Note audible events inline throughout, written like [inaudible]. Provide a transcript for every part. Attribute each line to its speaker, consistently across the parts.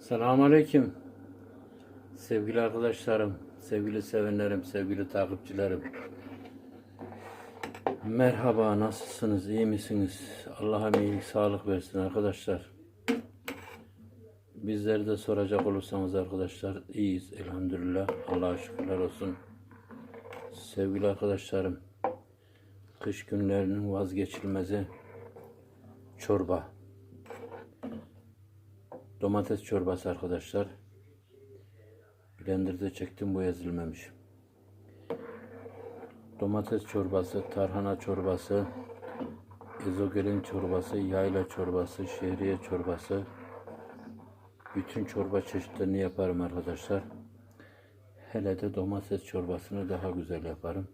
Speaker 1: Selamünaleyküm. Sevgili arkadaşlarım, sevgili sevenlerim, sevgili takipçilerim. Merhaba, nasılsınız, iyi misiniz? Allah'a iyilik, sağlık versin arkadaşlar. Bizleri de soracak olursanız arkadaşlar, iyiyiz elhamdülillah. Allah'a şükürler olsun. Sevgili arkadaşlarım, kış günlerinin vazgeçilmezi çorba. Domates çorbası arkadaşlar. Blender'da çektim bu ezilmemiş. Domates çorbası, tarhana çorbası, ezogelin çorbası, yayla çorbası, şehriye çorbası. Bütün çorba çeşitlerini yaparım arkadaşlar. Hele de domates çorbasını daha güzel yaparım.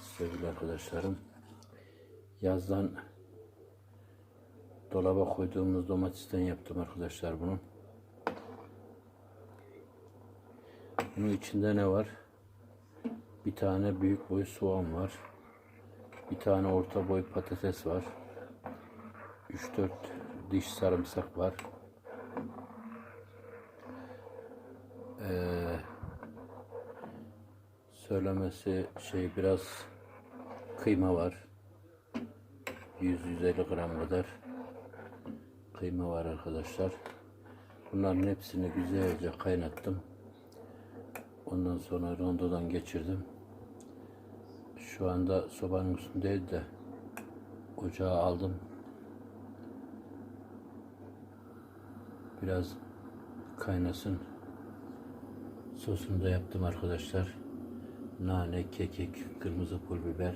Speaker 1: Sevgili arkadaşlarım. Yazdan Dolaba koyduğumuz domatesten yaptım arkadaşlar bunu. Bunun içinde ne var? Bir tane büyük boy soğan var. Bir tane orta boy patates var. 3-4 diş sarımsak var. Ee, söylemesi şey biraz kıyma var. 100-150 gram kadar kıyma var arkadaşlar. Bunların hepsini güzelce kaynattım. Ondan sonra rondodan geçirdim. Şu anda sobanın üstündeydi de ocağa aldım. Biraz kaynasın. Sosunu da yaptım arkadaşlar. Nane, kekik, kırmızı pul biber,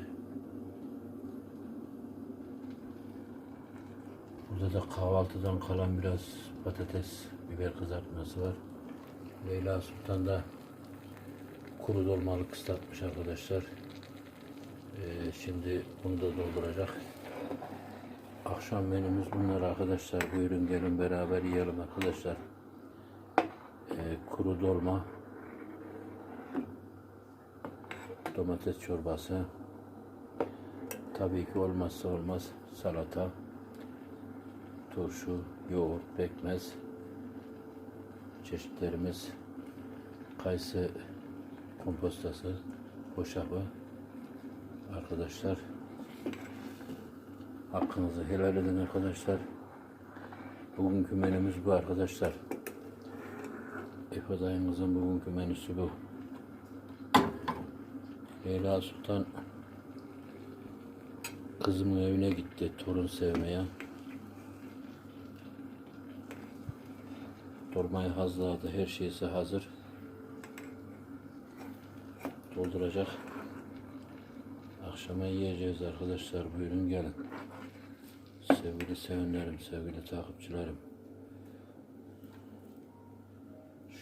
Speaker 1: Burada da kahvaltıdan kalan biraz patates, biber kızartması var. Leyla Sultan da kuru dolmalık ıslatmış arkadaşlar. Ee, şimdi bunu da dolduracak. Akşam menümüz bunlar arkadaşlar. Buyurun gelin beraber yiyelim arkadaşlar. Ee, kuru dolma, domates çorbası, tabii ki olmazsa olmaz salata, turşu, yoğurt, pekmez, çeşitlerimiz, kayısı kompostası, hoşafı. Arkadaşlar, hakkınızı helal edin arkadaşlar. Bugünkü menümüz bu arkadaşlar. Efe dayımızın bugünkü menüsü bu. Leyla Sultan kızımın evine gitti torun sevmeye. Dolmayı hazırladı. Her şeysi hazır. Dolduracak. Akşama yiyeceğiz arkadaşlar. Buyurun gelin. Sevgili sevenlerim, sevgili takipçilerim.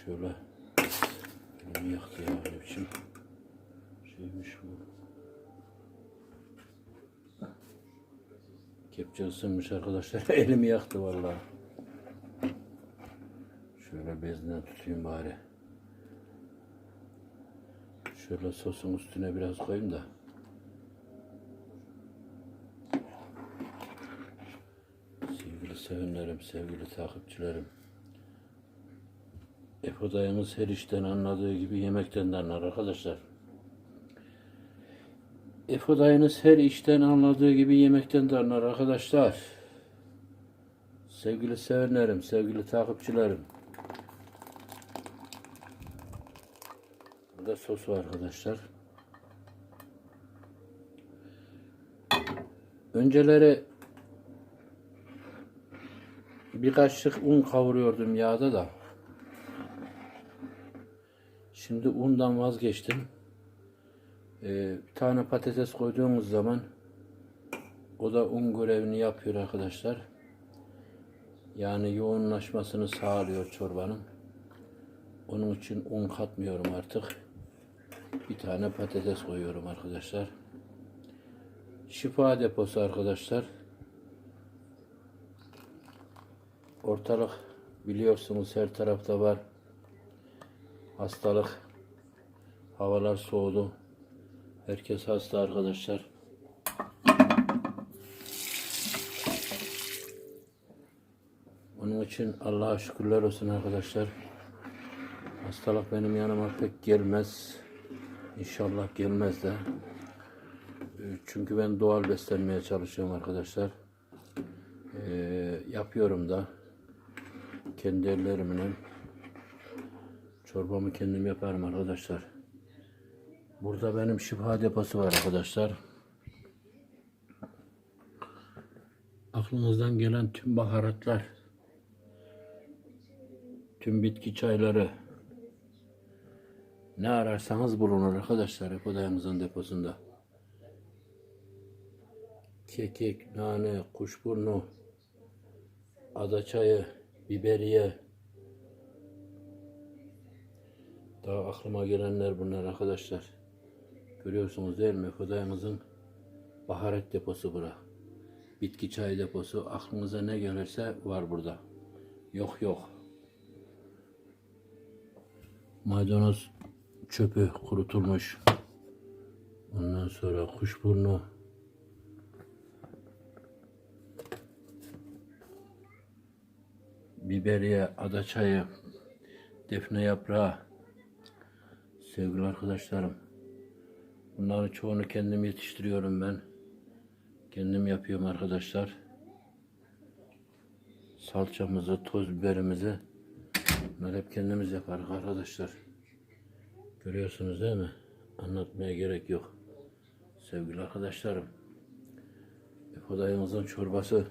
Speaker 1: Şöyle elimi yaktı ya ne biçim şeymiş bu. Kepçe ısınmış arkadaşlar. [laughs] elimi yaktı vallahi. Bezden tutayım bari. Şöyle sosun üstüne biraz koyayım da. Sevgili sevenlerim, sevgili takipçilerim. Efe dayımız her işten anladığı gibi yemekten de anlar arkadaşlar. Efe dayınız her işten anladığı gibi yemekten de anlar arkadaşlar. Sevgili sevenlerim, sevgili takipçilerim. Burada sos var arkadaşlar. Önceleri bir kaşık un kavuruyordum yağda da. Şimdi undan vazgeçtim. Ee, bir tane patates koyduğumuz zaman o da un görevini yapıyor arkadaşlar. Yani yoğunlaşmasını sağlıyor çorbanın. Onun için un katmıyorum artık. Bir tane patates koyuyorum arkadaşlar. Şifa deposu arkadaşlar. Ortalık biliyorsunuz her tarafta var. Hastalık. Havalar soğudu. Herkes hasta arkadaşlar. Onun için Allah'a şükürler olsun arkadaşlar. Hastalık benim yanıma pek gelmez. İnşallah gelmez de. Ee, Çünkü ben doğal beslenmeye çalışıyorum arkadaşlar. Ee, yapıyorum da. Kendi ellerimle. Çorbamı kendim yaparım arkadaşlar. Burada benim şifa deposu var arkadaşlar. Aklınızdan gelen tüm baharatlar, tüm bitki çayları, ne ararsanız bulunur arkadaşlar hep odamızın deposunda. Kekik, nane, kuşburnu, adaçayı, biberiye. Daha aklıma gelenler bunlar arkadaşlar. Görüyorsunuz değil mi? Odamızın baharat deposu bura. Bitki çayı deposu. Aklınıza ne gelirse var burada. Yok yok. Maydanoz çöpü kurutulmuş. Ondan sonra kuşburnu. Biberiye, adaçayı, defne yaprağı. Sevgili arkadaşlarım. Bunların çoğunu kendim yetiştiriyorum ben. Kendim yapıyorum arkadaşlar. Salçamızı, toz biberimizi bunları hep kendimiz yaparız arkadaşlar. Görüyorsunuz değil mi? Anlatmaya gerek yok. Sevgili arkadaşlarım. Efodayımızın çorbası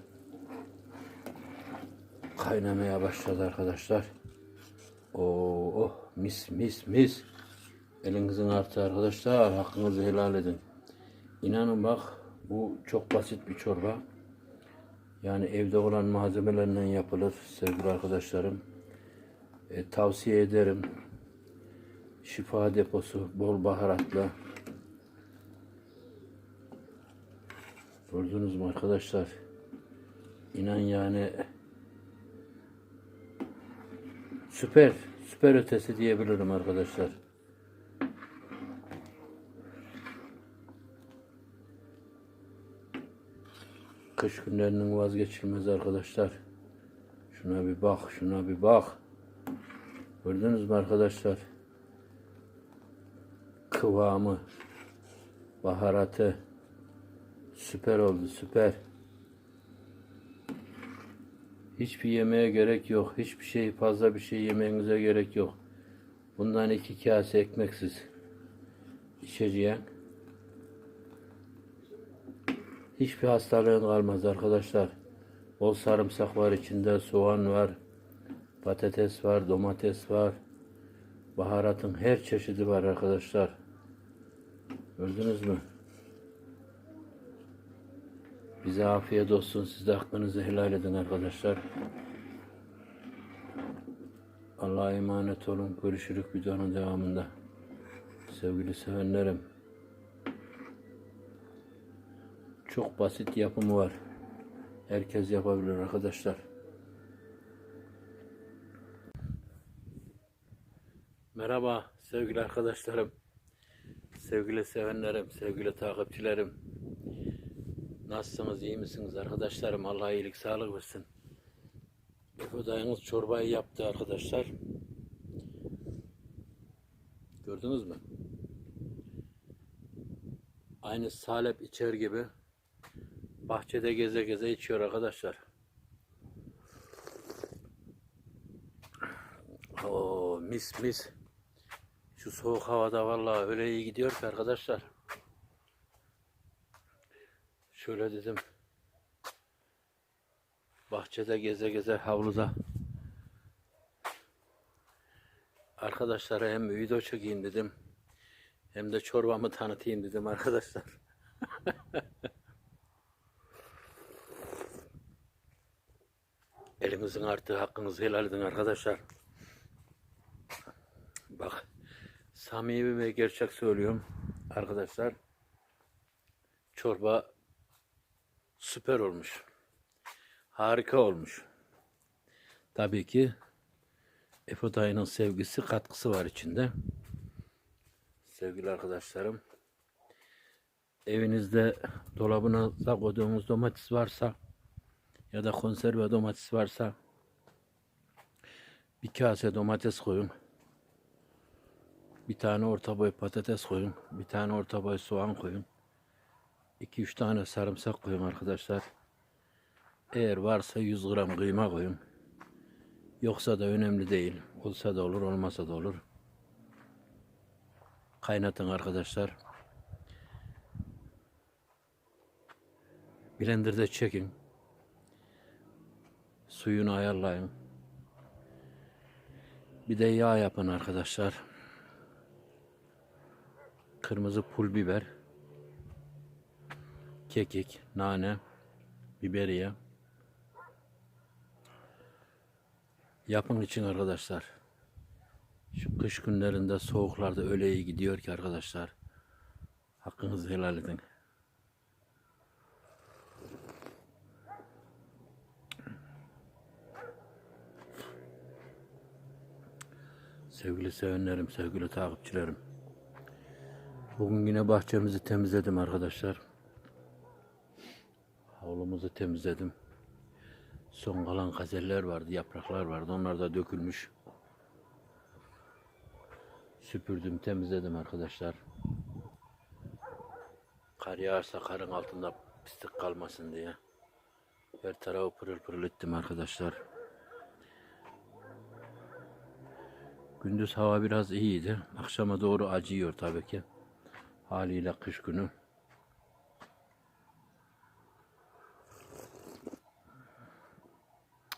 Speaker 1: kaynamaya başladı arkadaşlar. Oo, oh, mis mis mis. Elinizin artı arkadaşlar. Hakkınızı helal edin. İnanın bak bu çok basit bir çorba. Yani evde olan malzemelerle yapılır sevgili arkadaşlarım. E, tavsiye ederim. Şifa deposu bol baharatla. Gördünüz mü arkadaşlar? İnan yani süper, süper ötesi diyebilirim arkadaşlar. Kış günlerinin vazgeçilmez arkadaşlar. Şuna bir bak, şuna bir bak. Gördünüz mü arkadaşlar? Kıvamı, baharatı süper oldu, süper. Hiçbir yemeğe gerek yok. Hiçbir şey fazla bir şey yemenize gerek yok. Bundan iki kase ekmeksiz içeceğin hiçbir hastalığın kalmaz arkadaşlar. Bol sarımsak var içinde, soğan var, patates var, domates var. Baharatın her çeşidi var arkadaşlar. Gördünüz mü? Bize afiyet olsun. Siz de hakkınızı helal edin arkadaşlar. Allah'a emanet olun. Görüşürük videonun devamında. Sevgili sevenlerim. Çok basit yapımı var. Herkes yapabilir arkadaşlar. Merhaba sevgili arkadaşlarım. Sevgili sevenlerim, sevgili takipçilerim. Nasılsınız, iyi misiniz arkadaşlarım? Allah iyilik, sağlık versin. Efe dayınız çorbayı yaptı arkadaşlar. Gördünüz mü? Aynı salep içer gibi bahçede geze geze içiyor arkadaşlar. Oo mis mis. Şu soğuk havada vallahi öyle iyi gidiyor ki arkadaşlar. Şöyle dedim. Bahçede geze geze havluda. Arkadaşlara hem video çekeyim dedim. Hem de çorbamı tanıtayım dedim arkadaşlar. [laughs] Elimizin artığı hakkınızı helal edin arkadaşlar. Bak samimi ve gerçek söylüyorum arkadaşlar. Çorba süper olmuş. Harika olmuş. Tabii ki Efodayı'nın sevgisi katkısı var içinde. Sevgili arkadaşlarım. Evinizde dolabına koyduğunuz domates varsa ya da konserve domates varsa Bir kase domates koyun. Bir tane orta boy patates koyun. Bir tane orta boy soğan koyun. 2-3 tane sarımsak koyun arkadaşlar. Eğer varsa 100 gram kıyma koyun. Yoksa da önemli değil. Olsa da olur, olmasa da olur. Kaynatın arkadaşlar. Blender'da çekin. Suyunu ayarlayın. Bir de yağ yapın arkadaşlar. Kırmızı pul biber. Kekik, nane, biberiye. Yapın için arkadaşlar. Şu kış günlerinde soğuklarda öyle iyi gidiyor ki arkadaşlar. Hakkınızı helal edin. Sevgili sevenlerim, sevgili takipçilerim. Bugün yine bahçemizi temizledim arkadaşlar. Havlumuzu temizledim. Son kalan gazeller vardı, yapraklar vardı. Onlar da dökülmüş. Süpürdüm, temizledim arkadaşlar. Kar yağarsa karın altında pislik kalmasın diye. Her tarafı pırıl pırıl ettim arkadaşlar. Gündüz hava biraz iyiydi. Akşama doğru acıyor tabii ki. Haliyle kış günü.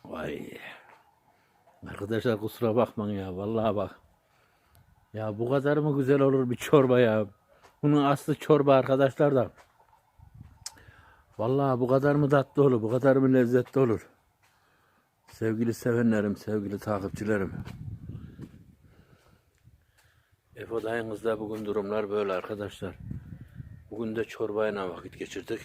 Speaker 1: Vay. Arkadaşlar kusura bakmayın ya. Vallahi bak. Ya bu kadar mı güzel olur bir çorba ya? Bunun aslı çorba arkadaşlar da. Vallahi bu kadar mı tatlı olur? Bu kadar mı lezzetli olur? Sevgili sevenlerim, sevgili takipçilerim. Efo dayınızda bugün durumlar böyle arkadaşlar. Bugün de çorbayla vakit geçirdik.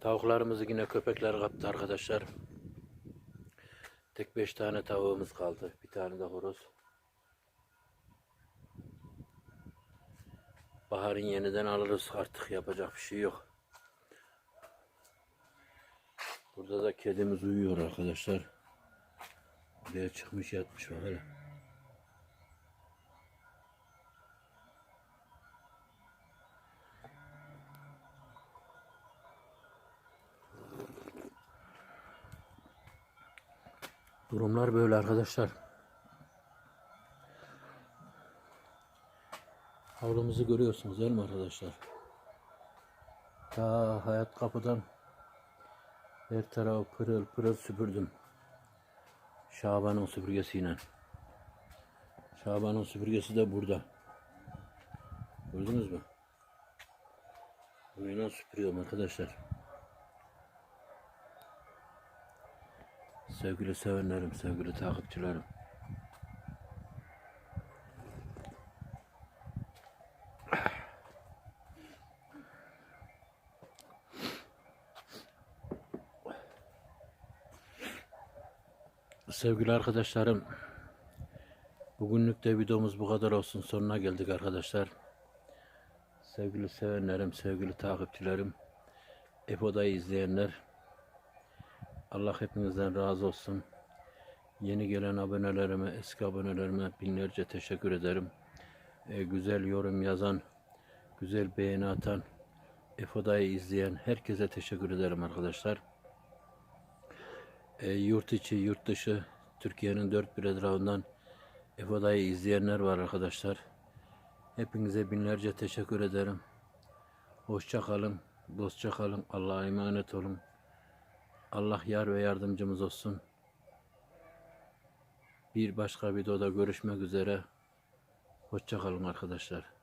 Speaker 1: Tavuklarımızı yine köpekler kaptı arkadaşlar. Tek beş tane tavuğumuz kaldı. Bir tane de horoz. Baharın yeniden alırız artık yapacak bir şey yok. Burada da kedimiz uyuyor arkadaşlar. Buraya çıkmış yatmış bak hele. Durumlar böyle arkadaşlar. Havlumuzu görüyorsunuz değil mi arkadaşlar? Ta hayat kapıdan her tarafı pırıl pırıl süpürdüm. Şaban'ın süpürgesiyle. Şaban'ın süpürgesi de burada. Gördünüz mü? Bununla süpürüyorum arkadaşlar. Sevgili sevenlerim, sevgili takipçilerim. Sevgili arkadaşlarım, bugünlük de videomuz bu kadar olsun. Sonuna geldik arkadaşlar. Sevgili sevenlerim, sevgili takipçilerim, Efoda'yı izleyenler, Allah hepinizden razı olsun. Yeni gelen abonelerime, eski abonelerime binlerce teşekkür ederim. Ee, güzel yorum yazan, güzel beğeni atan, Efoda'yı izleyen herkese teşekkür ederim arkadaşlar. E, yurt içi, yurt dışı, Türkiye'nin dört bir etrafından Efoda'yı izleyenler var arkadaşlar. Hepinize binlerce teşekkür ederim. Hoşça kalın, dostça kalın, Allah'a emanet olun. Allah yar ve yardımcımız olsun. Bir başka videoda görüşmek üzere. Hoşça kalın arkadaşlar.